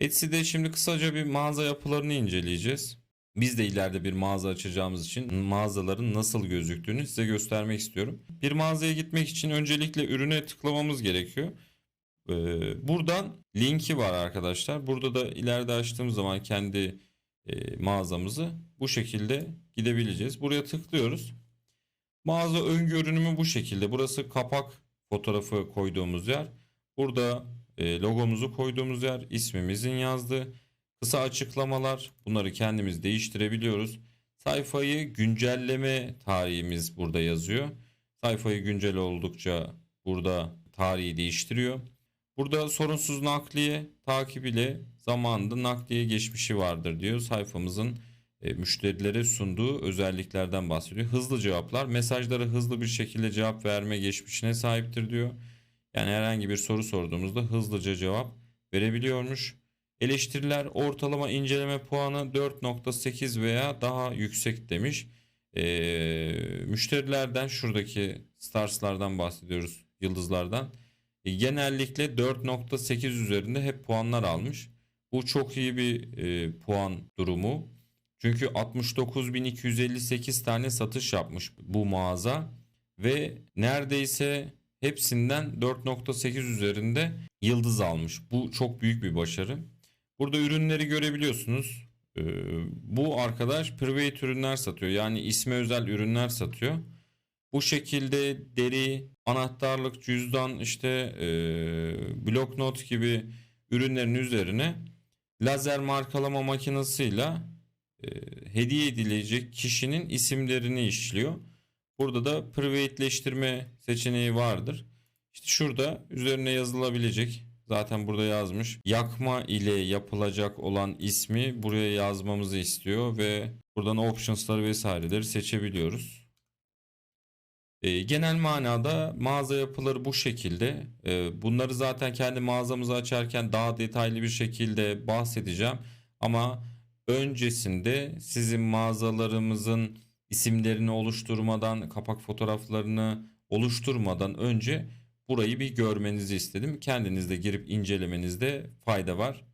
Etsy'de şimdi kısaca bir mağaza yapılarını inceleyeceğiz. Biz de ileride bir mağaza açacağımız için mağazaların nasıl gözüktüğünü size göstermek istiyorum. Bir mağazaya gitmek için öncelikle ürüne tıklamamız gerekiyor. Ee, buradan linki var arkadaşlar. Burada da ileride açtığımız zaman kendi e, mağazamızı bu şekilde gidebileceğiz. Buraya tıklıyoruz. Mağaza ön görünümü bu şekilde. Burası kapak fotoğrafı koyduğumuz yer. Burada logomuzu koyduğumuz yer, ismimizin yazdığı, kısa açıklamalar. Bunları kendimiz değiştirebiliyoruz. Sayfayı güncelleme tarihimiz burada yazıyor. Sayfayı güncel oldukça burada tarihi değiştiriyor. Burada sorunsuz nakliye takip ile zamanında nakliye geçmişi vardır diyor. Sayfamızın e, müşterilere sunduğu özelliklerden bahsediyor. Hızlı cevaplar mesajlara hızlı bir şekilde cevap verme geçmişine sahiptir diyor. Yani herhangi bir soru sorduğumuzda hızlıca cevap verebiliyormuş. Eleştiriler ortalama inceleme puanı 4.8 veya daha yüksek demiş. Ee, müşterilerden şuradaki starslardan bahsediyoruz yıldızlardan. E, genellikle 4.8 üzerinde hep puanlar almış. Bu çok iyi bir e, puan durumu. Çünkü 69.258 tane satış yapmış bu mağaza ve neredeyse hepsinden 4.8 üzerinde yıldız almış. Bu çok büyük bir başarı. Burada ürünleri görebiliyorsunuz. Ee, bu arkadaş private ürünler satıyor. Yani isme özel ürünler satıyor. Bu şekilde deri, anahtarlık, cüzdan, işte e, bloknot gibi ürünlerin üzerine lazer markalama makinesiyle e, hediye edilecek kişinin isimlerini işliyor. Burada da privateleştirme seçeneği vardır. İşte şurada üzerine yazılabilecek zaten burada yazmış. Yakma ile yapılacak olan ismi buraya yazmamızı istiyor ve buradan options'ları vesaireleri seçebiliyoruz. E, genel manada mağaza yapıları bu şekilde. E, bunları zaten kendi mağazamızı açarken daha detaylı bir şekilde bahsedeceğim. Ama öncesinde sizin mağazalarımızın isimlerini oluşturmadan, kapak fotoğraflarını oluşturmadan önce burayı bir görmenizi istedim. Kendiniz de girip incelemenizde fayda var.